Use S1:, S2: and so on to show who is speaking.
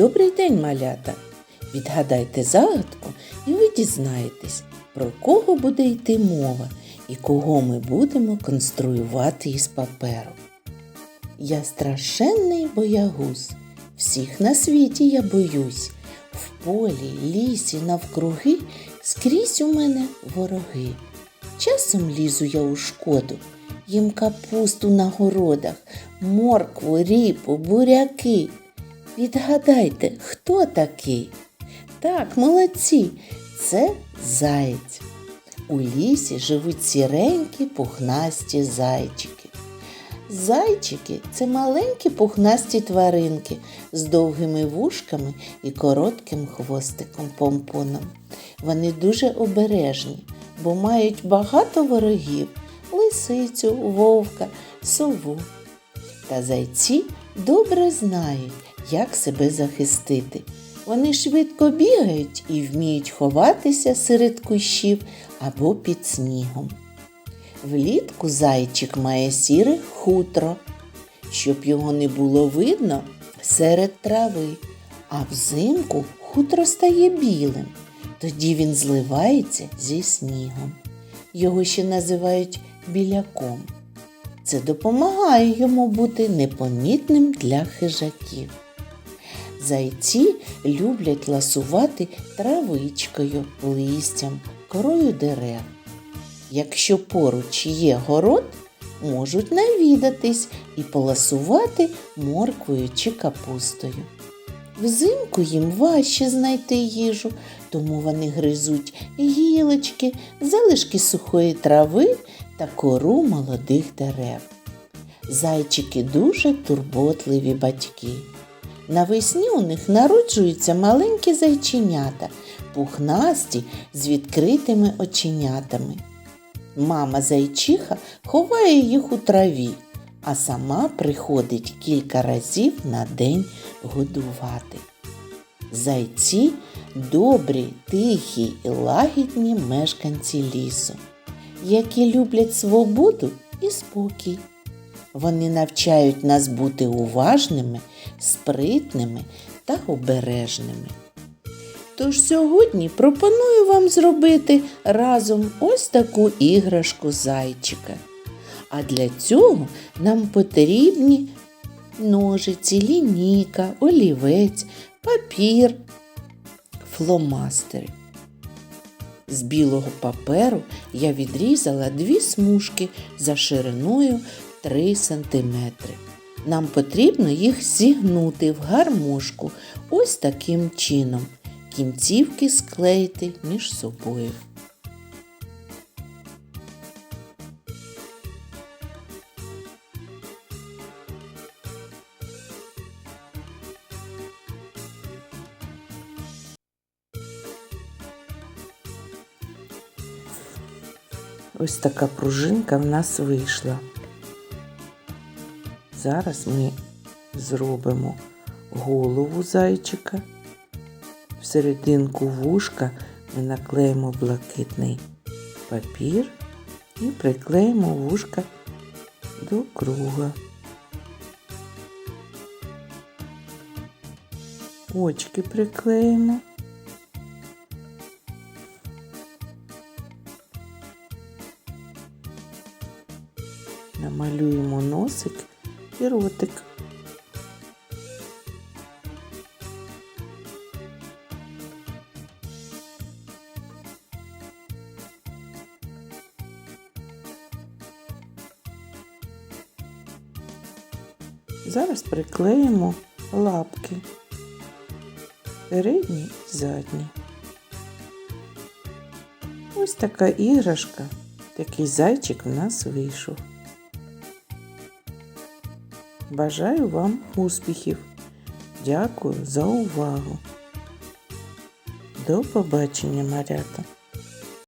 S1: Добрий день, малята! Відгадайте загадку і ви дізнаєтесь, про кого буде йти мова і кого ми будемо конструювати із паперу. Я страшенний боягуз, всіх на світі я боюсь. В полі, лісі, навкруги скрізь у мене вороги. Часом лізу я у шкоду, їм капусту на городах, моркву, ріпу, буряки. Відгадайте, хто такий? Так, молодці, це заєць. У лісі живуть сіренькі пухнасті зайчики. Зайчики це маленькі пухнасті тваринки з довгими вушками і коротким хвостиком помпоном. Вони дуже обережні, бо мають багато ворогів лисицю, вовка, сову. Та зайці добре знають, як себе захистити. Вони швидко бігають і вміють ховатися серед кущів або під снігом. Влітку зайчик має сіре хутро, щоб його не було видно серед трави, а взимку хутро стає білим. Тоді він зливається зі снігом. Його ще називають біляком. Це допомагає йому бути непомітним для хижаків. Зайці люблять ласувати травичкою, листям, корою дерев. Якщо поруч є город, можуть навідатись і поласувати морквою чи капустою. Взимку їм важче знайти їжу, тому вони гризуть гілочки, залишки сухої трави та кору молодих дерев. Зайчики дуже турботливі батьки. Навесні у них народжуються маленькі зайченята, пухнасті з відкритими оченятами. Мама зайчиха ховає їх у траві, а сама приходить кілька разів на день годувати. Зайці добрі, тихі і лагідні мешканці лісу, які люблять свободу і спокій. Вони навчають нас бути уважними, спритними та обережними. Тож сьогодні пропоную вам зробити разом ось таку іграшку зайчика. А для цього нам потрібні ножиці, лінійка, олівець, папір, фломастери. З білого паперу я відрізала дві смужки за шириною 3 см. Нам потрібно їх зігнути в гармошку ось таким чином. Кінцівки склеїти між собою. Ось така пружинка в нас вийшла. Зараз ми зробимо голову зайчика. В серединку вушка ми наклеїмо блакитний папір і приклеїмо вушка до круга. Очки приклеїмо. Намалюємо носик і. Зараз приклеїмо лапки, передні і задні. Ось така іграшка, такий зайчик в нас вийшов. Бажаю вам успіхів. Дякую за увагу. До побачення, малята!